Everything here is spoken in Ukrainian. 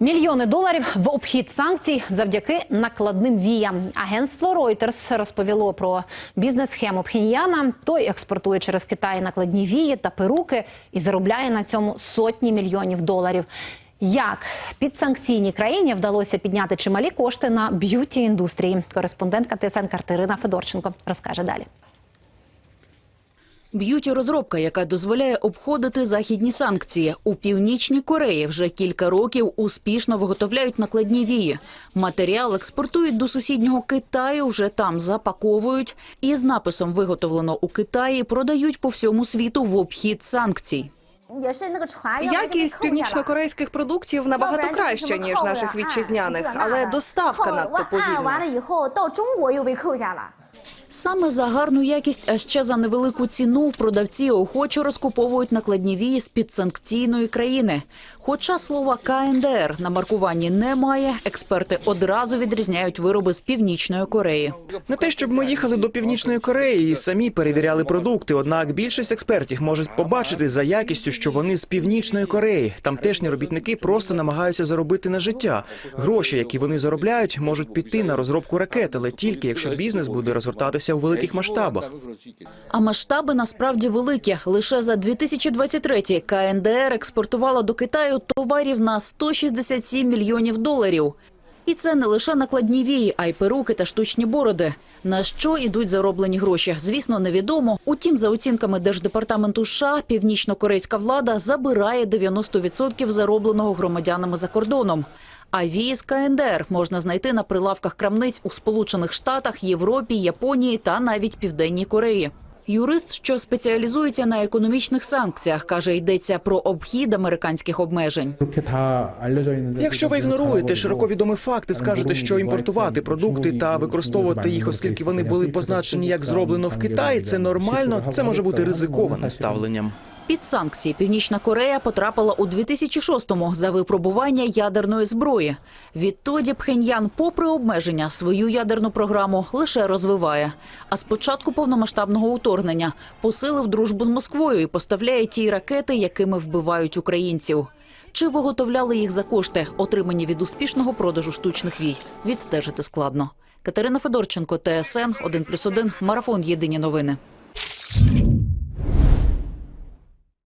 Мільйони доларів в обхід санкцій завдяки накладним віям. Агентство Reuters розповіло про бізнес-схему Пхеньяна. Той експортує через Китай накладні вії та перуки і заробляє на цьому сотні мільйонів доларів. Як підсанкційній країні вдалося підняти чималі кошти на б'юті індустрії? Кореспондентка ТСН Катерина Федорченко розкаже далі. Б'юті-розробка, яка дозволяє обходити західні санкції. У Північній Кореї вже кілька років успішно виготовляють накладні вії. Матеріал експортують до сусіднього Китаю, вже там запаковують і з написом «Виготовлено у Китаї» продають по всьому світу в обхід санкцій. Якість північнокорейських продуктів набагато краща, ніж наших вітчизняних, але доставка надто повільна. Саме за гарну якість, а ще за невелику ціну продавці охоче розкуповують накладні вії з підсанкційної країни. Хоча слова КНДР на маркуванні немає, експерти одразу відрізняють вироби з північної Кореї. Не те, щоб ми їхали до північної Кореї і самі перевіряли продукти. Однак більшість експертів можуть побачити за якістю, що вони з північної Кореї. Тамтешні робітники просто намагаються заробити на життя. Гроші, які вони заробляють, можуть піти на розробку ракет, але тільки якщо бізнес буде розгортатися у великих масштабах. А масштаби насправді великі. Лише за 2023 КНДР експортувала до Китаю товарів на 167 мільйонів доларів. І це не лише накладні вії, а й перуки та штучні бороди. На що ідуть зароблені гроші, звісно, невідомо. Утім, за оцінками Держдепартаменту США, північно-корейська влада забирає 90% заробленого громадянами за кордоном. А віз КНДР можна знайти на прилавках крамниць у Сполучених Штатах, Європі, Японії та навіть Південній Кореї. Юрист, що спеціалізується на економічних санкціях, каже, йдеться про обхід американських обмежень. Якщо ви ігноруєте широко відомі факти, скажете, що імпортувати продукти та використовувати їх, оскільки вони були позначені як зроблено в Китаї, це нормально. Це може бути ризикованим ставленням. Під санкції Північна Корея потрапила у 2006-му за випробування ядерної зброї. Відтоді Пхеньян, попри обмеження, свою ядерну програму лише розвиває. А з початку повномасштабного уторгнення посилив дружбу з Москвою і поставляє ті ракети, якими вбивають українців. Чи виготовляли їх за кошти, отримані від успішного продажу штучних вій? Відстежити складно. Катерина Федорченко, ТСН 1+,1, Марафон. Єдині новини.